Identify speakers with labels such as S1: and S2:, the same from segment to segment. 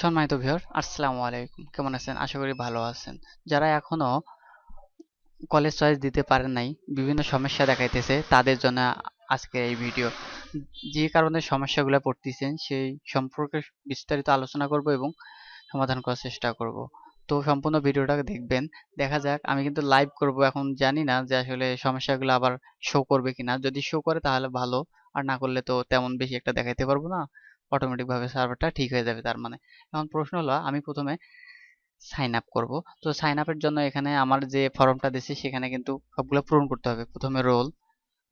S1: সম্মানিত ভিউয়ার আসসালামু আলাইকুম। কেমন আছেন? আশা করি ভালো আছেন। যারা এখনও কলেজ চয়েস দিতে পারেন নাই, বিভিন্ন সমস্যা দেখাইতেছে, তাদের জন্য আজকে এই ভিডিও যে কারণে সমস্যাগুলো পড়তেছেন, সেই সম্পর্কে বিস্তারিত আলোচনা করব এবং সমাধান করার চেষ্টা করব। তো সম্পূর্ণ ভিডিওটা দেখবেন। দেখা যাক, আমি কিন্তু লাইভ করব এখন, জানি না যে আসলে সমস্যাগুলো আবার শো করবে কিনা। যদি শো করে তাহলে ভালো, আর না করলে তো তেমন বেশি একটা দেখাইতে পারব না। অটোমেটিক ভাবে সার্ভারটা ঠিক হয়ে যাবে তার মানে। এখন প্রশ্ন হলো, আমি প্রথমে সাইন আপ করব। তো সাইন আপের জন্য এখানে আমার যে ফর্মটা দিছি, সেখানে কিন্তু সবগুলো পূরণ করতে হবে। প্রথমে রোল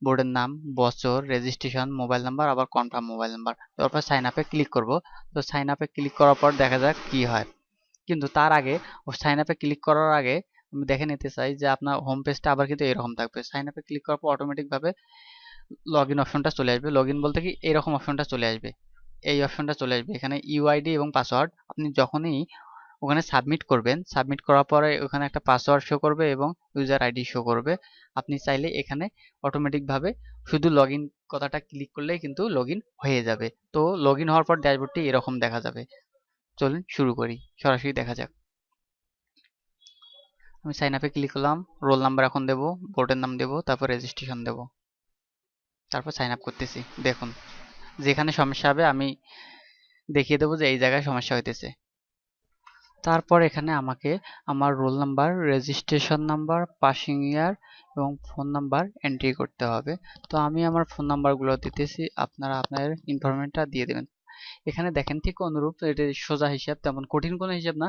S1: বোর্ডের নাম, বছর রেজিস্ট্রেশন মোবাইল নাম্বার আবার কনফার্ম মোবাইল নাম্বার তারপর সাইন আপে ক্লিক করব। তো সাইন আপে ক্লিক করার পর দেখা যাক কি হয়। কিন্তু তার আগে, ও সাইন আপে ক্লিক করার আগে আমি দেখে নিতে চাই যে আপনার হোম পেজটা আবার কিন্তু এরকম থাকবে। সাইন আপে ক্লিক করার পর অটোমেটিকভাবে লগ ইন অপশনটা চলে আসবে। লগ ইন বলতে কি, এরকম অপশনটা চলে আসবে। এই অপশনটা চলে আসবে। এখানে ইউআইডি এবং পাসওয়ার্ড আপনি যখনই ওখানে সাবমিট করবেন সাবমিট করার পরে ওখানে একটা পাসওয়ার্ড শো করবে এবং ইউজার আইডি শো করবে। আপনি চাইলে এখানে অটোমেটিকভাবে শুধু লগ কথাটা ক্লিক করলেই কিন্তু লগ হয়ে যাবে। তো লগ হওয়ার পর ড্যাশবোর্ডটি এরকম দেখা যাবে। চলুন শুরু করি, সরাসরি দেখা যাক। আমি সাইন আপে ক্লিক করলাম রোল নাম্বার এখন দেবো বোর্ডের নাম দেবো, তারপর রেজিস্ট্রেশন দেবো। তারপর সাইন আপ করতেছি, দেখুন। যেখানে সমস্যা হবে, আমি দেখিয়ে দেবো যে এই জায়গায় সমস্যা হইতেছে। তারপর এখানে আমাকে আমার roll number registration number passing year এবং ফোন নাম্বার এন্ট্রি করতে হবে। তো আমি আমার ফোন নাম্বারগুলো দিতেছি, আপনারা আপনাদের ইনফরমেশনটা দিয়ে দেবেন। এখানে দেখেন ঠিক অনুরূপ, এটা সোজা হিসাব, তেমন কঠিন কোনো হিসাব না।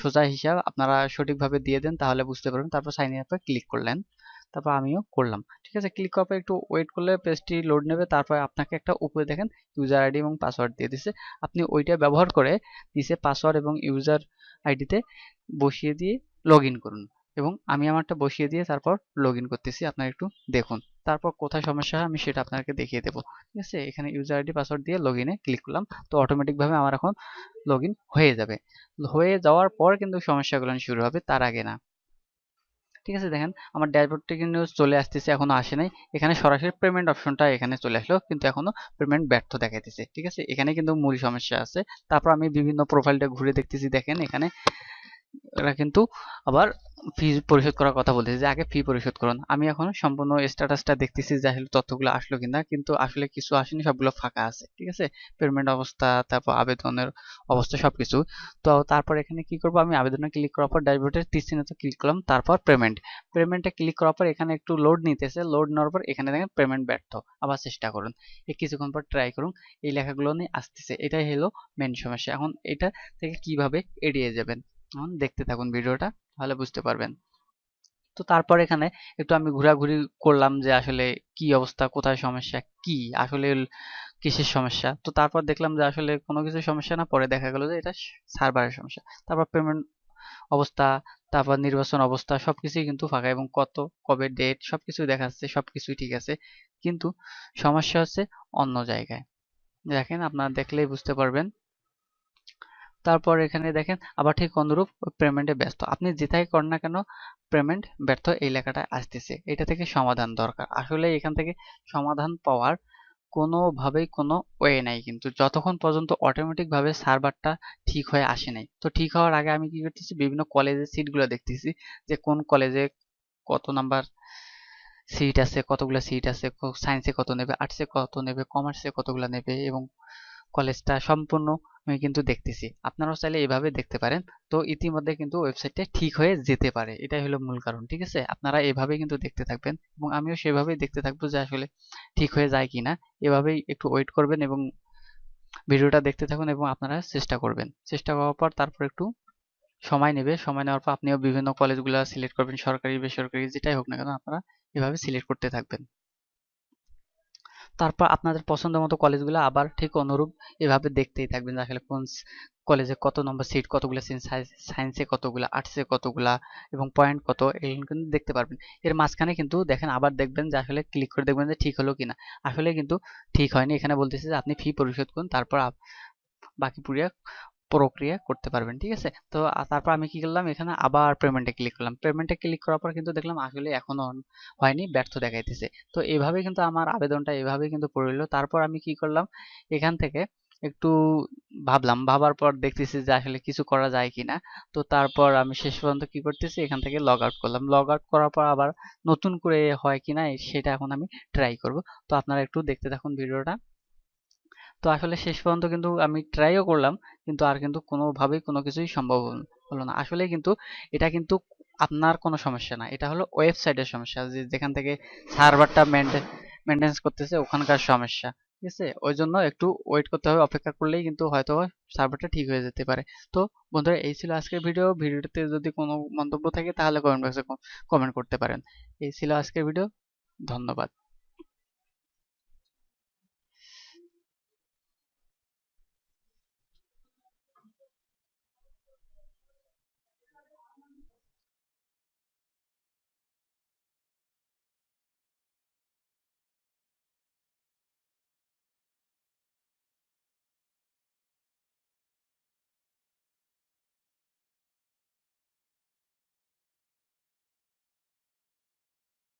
S1: সোজা হিসাব, আপনারা সঠিকভাবে দিয়ে দেন, তাহলে বুঝতে পারবেন। তারপর সাইন আপে ক্লিক করলেন। তারপর আমিও করলাম। ঠিক আছে? ক্লিক করার পর একটু ওয়েট করলে পেজটি লোড নেবে। তারপর আপনাকে একটা উপরে দেখেন ইউজার আইডি এবং পাসওয়ার্ড দিয়ে দিছে। আপনি ওইটা ব্যবহার করে নিচে পাসওয়ার্ড এবং ইউজার আইডিতে বসিয়ে দিয়ে লগ করুন। এবং আমি আমারটা বসিয়ে দিয়ে তারপর লগ ইন করতেছি। আপনারা একটু দেখুন। তারপর কোথায় সমস্যা হয় আমি সেটা আপনাকে দেখিয়ে দেবো। ঠিক আছে? এখানে ইউজার আইডি পাসওয়ার্ড দিয়ে লগ ক্লিক করলাম। তো অটোমেটিকভাবে আমার এখন লগ হয়ে যাবে। হয়ে যাওয়ার পর কিন্তু সমস্যাগুলো শুরু হবে। তার আগে না। ঠিক আছে, দেখেন আমার ড্যাশবোর্ডটি কিন্তু চলে আসতেছে, এখনও আসে নাই। এখানে সরাসরি পেমেন্ট অপশনটা এখানে চলে আসলো, কিন্তু এখনও পেমেন্ট ব্যর্থ দেখাইতেছে। ঠিক আছে, এখানে কিন্তু মূল সমস্যা আছে। তারপর আমি বিভিন্ন প্রোফাইলটা ঘুরে দেখতেছি, দেখেন এখানে এরা কিন্তু আবার ফি পরিশোধ করার কথা বলতেছে যে, আগে ফি পরিশোধ করুন আমি এখন সম্পূর্ণ স্ট্যাটাসটা দেখতেছি যে, আসলে তথ্যগুলো আসলো কিনা, কিন্তু আসলে কিছু আসেনি, সবগুলো ফাঁকা আছে, ঠিক আছে? পেমেন্ট অবস্থা, তারপর আবেদনের অবস্থা, সবকিছু। তো তারপর এখানে কি করব আমি? আবেদনে ক্লিক করার পর ড্যাশবোর্ডের চিহ্নতে ক্লিক করলাম, তারপর পেমেন্ট পেমেন্টে ক্লিক করার পর এখানে একটু লোড নিতেছে লোড নেওয়ার পর এখানে দেখেন পেমেন্ট ব্যর্থ। আবার চেষ্টা করুন এই কিছুক্ষণ পর ট্রাই করুন, এই লেখাগুলো নিয়ে আসতেছে। এটাই হলো মেন সমস্যা। এখন এটা থেকে কীভাবে এড়িয়ে যাবেন? দেখতে থাকুন ভিডিওটা, তাহলে বুঝতে পারবেন। তো তারপর এখানে একটু আমি ঘোরাঘুরি করলাম যে আসলে কি অবস্থা, কোথায় সমস্যা, কি? আসলে কিসের সমস্যা? তো তারপর দেখলাম যে আসলে কোনো কিছু সমস্যা না, পরে দেখা গেল যে এটা সার্ভারের সমস্যা। তারপর পেমেন্ট অবস্থা, তারপর নির্বাচন অবস্থা, সবকিছুই কিন্তু ফাঁকা এবং কত, কবে ডেট সবকিছুই দেখাচ্ছে সবকিছুই ঠিক আছে। কিন্তু সমস্যা হচ্ছে অন্য জায়গায়। দেখেন, আপনারা দেখলেই বুঝতে পারবেন। তারপর এখানে দেখেন, আবার ঠিক অনুরূপ পেমেন্টে ব্যস্ত। আপনি যেটাই করেন না কেন পেমেন্ট ব্যর্থ এই লেখাটা আসতেছে। এটা থেকে সমাধান দরকার। আসলে এখান থেকে সমাধান পাওয়ার কোনোভাবেই কোনো ওয়ে নাই কিন্তু। যতক্ষণ পর্যন্ত অটোমেটিকভাবে সার্ভারটা ঠিক হয়ে আসে নাই। তো ঠিক হওয়ার আগে আমি কি করতেছি, বিভিন্ন কলেজের সিটগুলো দেখতেছি যে কোন কলেজে কত নাম্বার সিট আছে, কতগুলো সিট আছে সায়েন্সে কত নেবে আর্টসে কত নেবে কমার্সে কতগুলো নেবে এবং কলেজটা সম্পূর্ণ আমি কিন্তু দেখতেছি। আপনারাও চাইলে এভাবে দেখতে পারেন। তো ইতিমধ্যে কিন্তু ওয়েবসাইটটা ঠিক হয়ে যেতে পারে। এটাই হলো মূল কারণ, ঠিক আছে? আপনারা এভাবে কিন্তু দেখতে থাকবেন এবং আমিও সেভাবেই দেখতে থাকব যে আসলে ঠিক হয়ে যায় কিনা। এভাবেই একটু ওয়েট করবেন এবং ভিডিওটা দেখতে থাকুন এবং আপনারা চেষ্টা করবেন। চেষ্টা করার পর তারপর একটু সময় নেবে। সময় নেওয়ার পর আপনিও বিভিন্ন কলেজগুলো সিলেক্ট করবেন, সরকারি, বেসরকারি, যেটাই হোক না কেন, আপনারা এভাবে সিলেক্ট করতে থাকবেন। তারপর আপনাদের পছন্দ মতো কলেজগুলো আবার ঠিক অনুরূপ এভাবে দেখতেই থাকবেন আসলে কোন কলেজে কত নম্বর সিট কতগুলো সায়েন্সে কতগুলো আর্টসে কতগুলা এবং পয়েন্ট কত এগুলো কিন্তু দেখতে পারবেন। এর মাঝখানে কিন্তু দেখেন আবার দেখবেন যে আসলে ক্লিক করে দেখবেন যে ঠিক হলো কিনা। আসলে কিন্তু ঠিক হয়নি। এখানে বলতেছে যে আপনি ফি পরিশোধ করুন, তারপর বাকি পুরিয়া প্রক্রিয়া করতে পারবেন, ঠিক আছে? তো তারপর আমি কি করলাম? এখানে আবার পেমেন্টে ক্লিক করলাম। পেমেন্টে ক্লিক করার পর কিন্তু দেখলাম আসলে এখনও হয়নি, ব্যর্থ দেখাইতেছে। তো এভাবে কিন্তু আমার আবেদনটা এভাবে কিন্তু পড়ল। তারপর আমি কি করলাম? এখান থেকে একটু ভাবলাম। ভাবার পর দেখতেছি যে আসলে কিছু করা যায় কিনা। তো তারপর আমি শেষ পর্যন্ত কি করতেছি? এখান থেকে লগ আউট করলাম। লগ আউট করার পর আবার নতুন করে হয় কিনা, সেটা এখন আমি ট্রাই করব। তো আপনারা একটু দেখতে থাকুন ভিডিওটা। তো আসলে শেষ পর্যন্ত কিন্তু আমি ট্রাইও করলাম, কিন্তু আর কিন্তু কোনোভাবেই কোনো কিছুই সম্ভব হলো না। আসলে কিন্তু এটা কিন্তু আপনার কোনো সমস্যা না, এটা হলো ওয়েবসাইটের সমস্যা। যে যেখান থেকে সার্ভারটা মেনটেন্স করতেছে, ওখানকার সমস্যা, ঠিক আছে? ওই জন্য একটু ওয়েট করতে হবে, অপেক্ষা করলেই কিন্তু হয়তো সার্ভারটা ঠিক হয়ে যেতে পারে। তো বন্ধুরা, এই ছিল আজকের ভিডিও ভিডিওতে যদি কোনো মন্তব্য থাকে, তাহলে কমেন্ট বক্সে কমেন্ট করতে পারেন। এই ছিল আজকের ভিডিও ধন্যবাদ।